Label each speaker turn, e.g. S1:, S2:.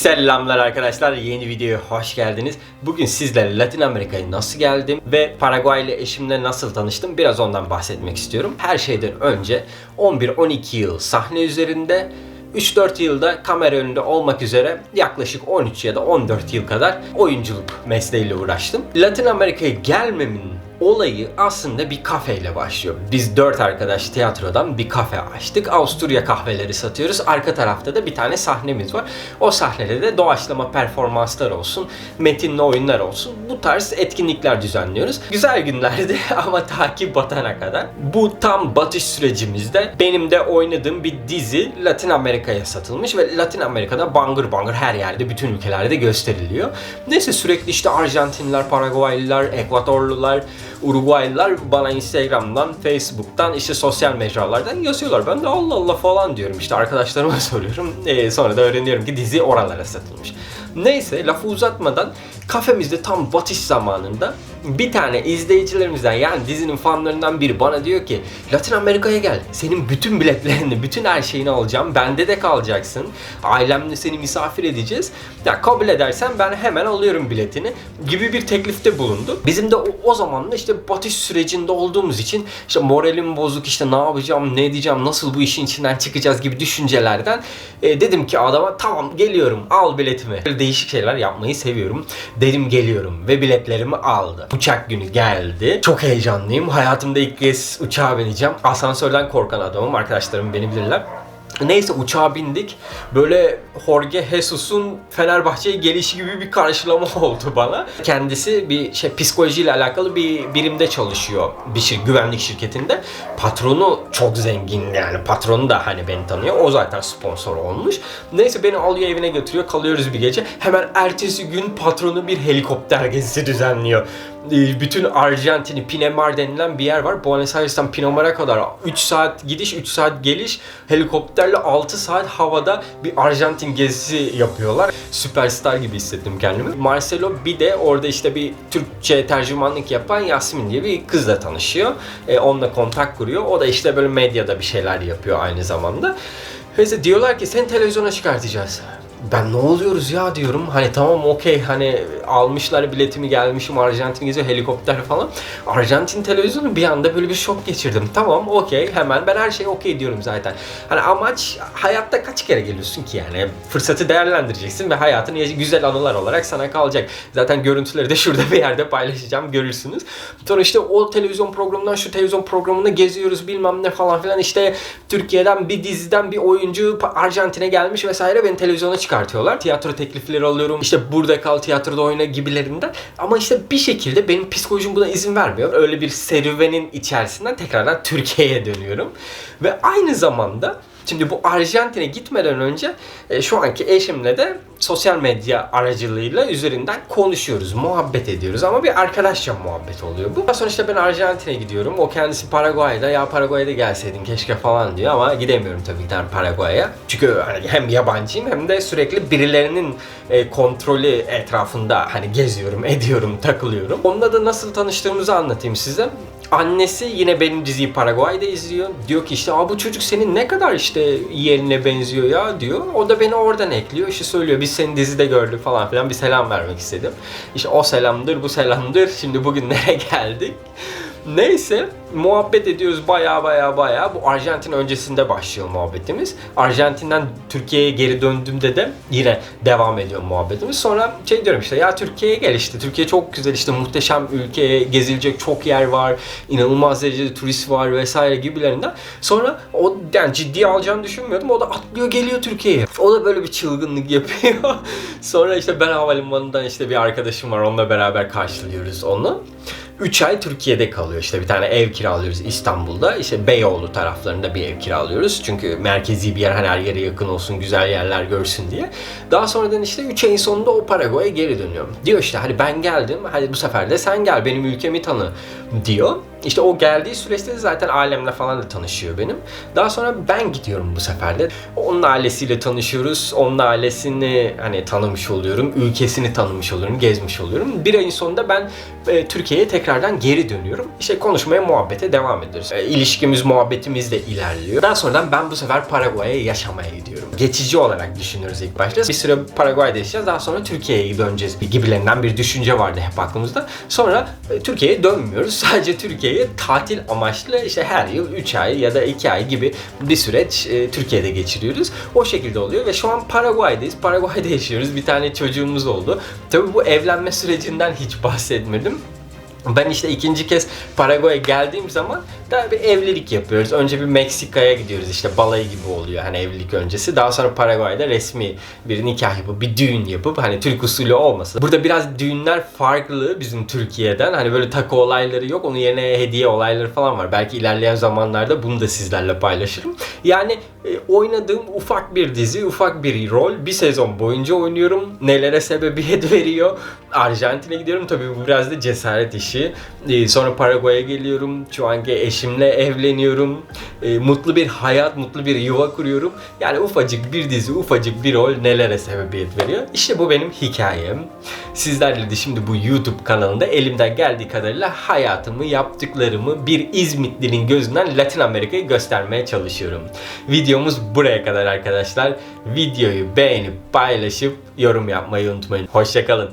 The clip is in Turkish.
S1: Selamlar arkadaşlar yeni videoya hoş geldiniz. Bugün sizlere Latin Amerika'ya nasıl geldim ve Paraguay ile eşimle nasıl tanıştım biraz ondan bahsetmek istiyorum. Her şeyden önce 11-12 yıl sahne üzerinde 3-4 yılda kamera önünde olmak üzere yaklaşık 13 ya da 14 yıl kadar oyunculuk mesleğiyle uğraştım. Latin Amerika'ya gelmemin olayı aslında bir kafeyle başlıyor. Biz dört arkadaş tiyatrodan bir kafe açtık. Avusturya kahveleri satıyoruz. Arka tarafta da bir tane sahnemiz var. O sahnede de doğaçlama performanslar olsun, metinli oyunlar olsun. Bu tarz etkinlikler düzenliyoruz. Güzel günlerdi ama takip batana kadar. Bu tam batış sürecimizde benim de oynadığım bir dizi Latin Amerika'ya satılmış ve Latin Amerika'da bangır bangır her yerde bütün ülkelerde gösteriliyor. Neyse sürekli işte Arjantinliler, Paraguaylılar, Ekvatorlular, Uruguaylılar bana Instagram'dan, Facebook'tan, işte sosyal mecralardan yazıyorlar. Ben de Allah Allah falan diyorum işte arkadaşlarıma soruyorum. Ee, sonra da öğreniyorum ki dizi oralara satılmış. Neyse lafı uzatmadan kafemizde tam batış zamanında bir tane izleyicilerimizden yani dizinin fanlarından biri bana diyor ki Latin Amerika'ya gel. Senin bütün biletlerini, bütün her şeyini alacağım. Bende de kalacaksın. Ailemle seni misafir edeceğiz. Ya kabul edersen ben hemen alıyorum biletini gibi bir teklifte bulundu. Bizim de o, o zaman da işte batış sürecinde olduğumuz için işte moralim bozuk işte ne yapacağım, ne edeceğim, nasıl bu işin içinden çıkacağız gibi düşüncelerden e, dedim ki adama tamam geliyorum al biletimi. Böyle değişik şeyler yapmayı seviyorum. Dedim geliyorum ve biletlerimi aldı. Uçak günü geldi. Çok heyecanlıyım. Hayatımda ilk kez uçağa bineceğim. Asansörden korkan adamım. Arkadaşlarım beni bilirler. Neyse uçağa bindik. Böyle Jorge Jesus'un Fenerbahçe'ye gelişi gibi bir karşılama oldu bana. Kendisi bir şey psikolojiyle alakalı bir birimde çalışıyor. Bir şey, güvenlik şirketinde. Patronu çok zengin yani. Patronu da hani beni tanıyor. O zaten sponsor olmuş. Neyse beni alıyor evine götürüyor. Kalıyoruz bir gece. Hemen ertesi gün patronu bir helikopter gezisi düzenliyor. Ee, Bütün Arjantin'i Pinamar denilen bir yer var. Buenos Aires'ten Pinamar'a kadar 3 saat gidiş, 3 saat geliş. Helikopterle 6 saat havada bir Arjantin gezisi yapıyorlar. Süperstar gibi hissettim kendimi. Marcelo bir de orada işte bir Türkçe tercümanlık yapan Yasmin diye bir kızla tanışıyor. Ee, onunla kontak kuruyor. O da işte böyle medyada bir şeyler yapıyor aynı zamanda. Neyse diyorlar ki seni televizyona çıkartacağız. Ben ne oluyoruz ya diyorum. Hani tamam okey hani almışlar biletimi gelmişim Arjantin geziyor helikopter falan. Arjantin televizyonu bir anda böyle bir şok geçirdim. Tamam okey hemen ben her şeye okey diyorum zaten. Hani amaç hayatta kaç kere geliyorsun ki yani fırsatı değerlendireceksin ve hayatın güzel anılar olarak sana kalacak. Zaten görüntüleri de şurada bir yerde paylaşacağım görürsünüz. Sonra işte o televizyon programından şu televizyon programına geziyoruz bilmem ne falan filan işte Türkiye'den bir diziden bir oyuncu Arjantin'e gelmiş vesaire beni televizyona çıkartıyorlar. Tiyatro teklifleri alıyorum. İşte burada kal tiyatroda oyna gibilerinden. Ama işte bir şekilde benim psikolojim buna izin vermiyor. Öyle bir serüvenin içerisinden tekrardan Türkiye'ye dönüyorum. Ve aynı zamanda Şimdi bu Arjantin'e gitmeden önce e, şu anki eşimle de sosyal medya aracılığıyla üzerinden konuşuyoruz, muhabbet ediyoruz ama bir arkadaşça muhabbet oluyor bu. Daha sonra işte ben Arjantin'e gidiyorum. O kendisi Paraguay'da. Ya Paraguay'da gelseydin keşke falan diyor ama gidemiyorum tabii ki Paraguay'a. Çünkü hani hem yabancıyım hem de sürekli birilerinin e, kontrolü etrafında hani geziyorum, ediyorum, takılıyorum. Onunla da nasıl tanıştığımızı anlatayım size. Annesi yine benim diziyi Paraguay'da izliyor. Diyor ki işte Aa, bu çocuk senin ne kadar işte yeğenine benziyor ya diyor. O da beni oradan ekliyor. İşte söylüyor biz seni dizide gördük falan filan bir selam vermek istedim. İşte o selamdır bu selamdır. Şimdi bugünlere geldik. Neyse muhabbet ediyoruz baya baya baya. Bu Arjantin öncesinde başlıyor muhabbetimiz. Arjantin'den Türkiye'ye geri döndüğümde de yine devam ediyor muhabbetimiz. Sonra şey diyorum işte ya Türkiye'ye gel işte. Türkiye çok güzel işte muhteşem ülke, gezilecek çok yer var. inanılmaz derecede turist var vesaire gibilerinden. Sonra o yani ciddiye alacağını düşünmüyordum. O da atlıyor geliyor Türkiye'ye. O da böyle bir çılgınlık yapıyor. Sonra işte ben havalimanından işte bir arkadaşım var onunla beraber karşılıyoruz onu. 3 ay Türkiye'de kalıyor. İşte bir tane ev kiralıyoruz İstanbul'da. İşte Beyoğlu taraflarında bir ev kiralıyoruz. Çünkü merkezi bir yer hani her yere yakın olsun, güzel yerler görsün diye. Daha sonradan işte 3 ayın sonunda o Paraguay'a geri dönüyorum. Diyor işte hadi ben geldim. Hadi bu sefer de sen gel benim ülkemi tanı diyor. İşte o geldiği süreçte de zaten ailemle falan da tanışıyor benim. Daha sonra ben gidiyorum bu sefer de. Onun ailesiyle tanışıyoruz. Onun ailesini hani tanımış oluyorum. Ülkesini tanımış oluyorum. Gezmiş oluyorum. Bir ayın sonunda ben e, Türkiye'ye tekrardan geri dönüyorum. İşte konuşmaya, muhabbete devam ediyoruz. E, ilişkimiz, muhabbetimiz de ilerliyor. Daha sonradan ben bu sefer Paraguay'a yaşamaya gidiyorum. Geçici olarak düşünüyoruz ilk başta. Bir süre Paraguay'da yaşayacağız. Daha sonra Türkiye'ye döneceğiz gibilerinden bir düşünce vardı hep aklımızda. Sonra e, Türkiye'ye dönmüyoruz. Sadece Türkiye'ye tatil amaçlı işte her yıl 3 ay ya da 2 ay gibi bir süreç e, Türkiye'de geçiriyoruz. O şekilde oluyor ve şu an Paraguay'dayız. Paraguay'da yaşıyoruz. Bir tane çocuğumuz oldu. Tabii bu evlenme sürecinden hiç bahsetmedim. Ben işte ikinci kez Paraguay'a geldiğim zaman da bir evlilik yapıyoruz. Önce bir Meksika'ya gidiyoruz işte balayı gibi oluyor hani evlilik öncesi. Daha sonra Paraguay'da resmi bir nikah yapıp bir düğün yapıp hani Türk usulü olmasa. Burada biraz düğünler farklı bizim Türkiye'den. Hani böyle takı olayları yok. Onun yerine hediye olayları falan var. Belki ilerleyen zamanlarda bunu da sizlerle paylaşırım. Yani e, oynadığım ufak bir dizi, ufak bir rol. Bir sezon boyunca oynuyorum. Nelere sebebiyet veriyor. Arjantin'e gidiyorum. Tabii bu biraz da cesaret işi. E, sonra Paraguay'a geliyorum. Şu anki eşimle evleniyorum. E, mutlu bir hayat, mutlu bir yuva kuruyorum. Yani ufacık bir dizi, ufacık bir rol nelere sebebiyet veriyor. İşte bu benim hikayem. Sizlerle de şimdi bu YouTube kanalında elimden geldiği kadarıyla hayatımı, yaptıklarımı bir İzmitlinin gözünden Latin Amerika'yı göstermeye çalışıyorum. Videomuz buraya kadar arkadaşlar. Videoyu beğenip paylaşıp yorum yapmayı unutmayın. Hoşçakalın.